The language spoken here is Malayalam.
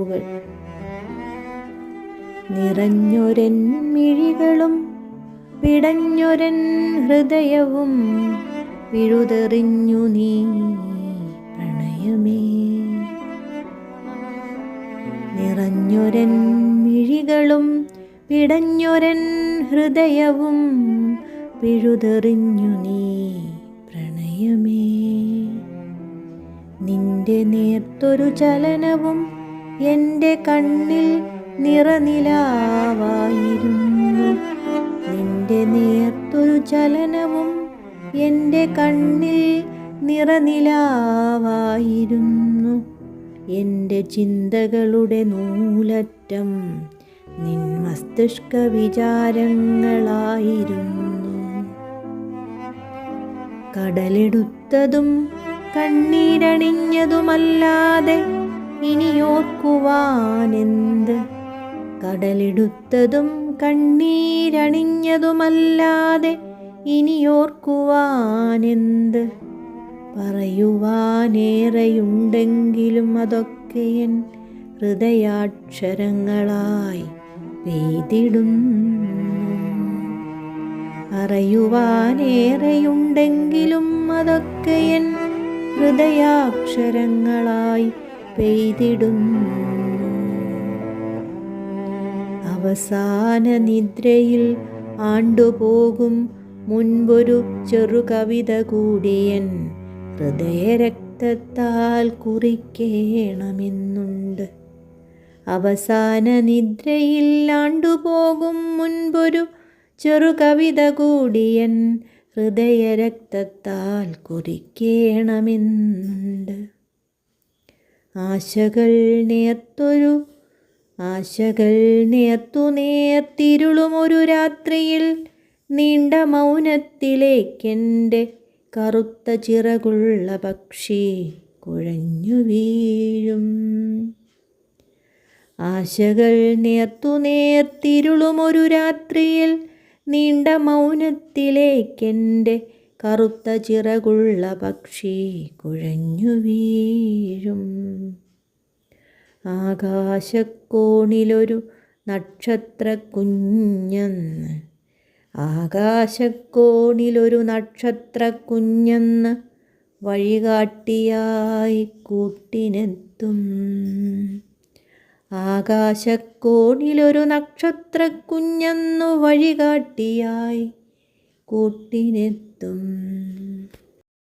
വാക്കുകൾ നിറഞ്ഞൊരൻ മിഴികളും പിടഞ്ഞൊരൻ ഹൃദയവും പിഴുതെറിഞ്ഞു നീ പ്രണയമേ. നിറഞ്ഞൊരൻ മിഴികളും പിടഞ്ഞൊരൻ ഹൃദയവും പിഴുതെറിഞ്ഞു നീ പ്രണയമേ. നിന്റെ നേർത്തൊരു ചലനവും എന്റെ കണ്ണിൽ നിറനിലാവായിരുന്നു. നിന്റെ നേർത്തൊരു ചലനവും എന്റെ കണ്ണിൽ നിറനിലാവായിരുന്നു. എന്റെ ചിന്തകളുടെ നൂലറ്റം നിൻ മസ്തിഷ്ക വിചാരങ്ങളായിരുന്നു. കടലെടുത്തതും കണ്ണീരണിഞ്ഞതുമല്ലാതെ ഇനിയോർക്കുവാനെന്ത്? കടലെടുത്തതും കണ്ണീരണിഞ്ഞതുമല്ലാതെ ഇനിയോർക്കുവാനെന്ത്? പറയുവാനേറെയുണ്ടെങ്കിലും അതൊക്കെ എൻ ഹൃദയാക്ഷരങ്ങളായി പെയ്തിടുന്നു. അറിയുവാനേറെയുണ്ടെങ്കിലും അതൊക്കെ എൻ ഹൃദയാക്ഷരങ്ങളായി പെയ്തിടുന്നു. അവസാന നിദ്രയിൽ ആണ്ടുപോകും മുൻപൊരു ചെറുകവിത കൂടിയൻ ഹൃദയരക്തത്താൽ കുറിക്കേണമെന്നുണ്ട്. അവസാന നിദ്രയിൽ ആണ്ടുപോകും മുൻപൊരു ചെറുകവിത കൂടിയൻ ഹൃദയരക്തത്താൽ കുറിക്കേണമെന്നുണ്ട്. ആശകൾ നേർത്തൊരു ആശകൾ നേർത്തു നേർത്തിരുളുമൊരു രാത്രിയിൽ നീണ്ട മൗനത്തിലേക്കെന്റെ കറുത്ത ചിറകുള്ള പക്ഷി കുഴഞ്ഞു വീഴും. ആശകൾ നേർത്തു നേർത്തിരുളുമൊരു രാത്രിയിൽ നീണ്ട മൗനത്തിലേക്കെന്റെ കറുത്ത ചിറകുള്ള പക്ഷി കുഴഞ്ഞു വീഴും. ആകാശക്കോണിലൊരു നക്ഷത്ര കുഞ്ഞെന്ന് ആകാശക്കോണിലൊരു നക്ഷത്ര കുഞ്ഞെന്ന് വഴികാട്ടിയായി കൂട്ടിനെത്തും. ആകാശക്കോണിലൊരു നക്ഷത്ര കുഞ്ഞെന്നു വഴികാട്ടിയായി കൂട്ടിനെത്തും.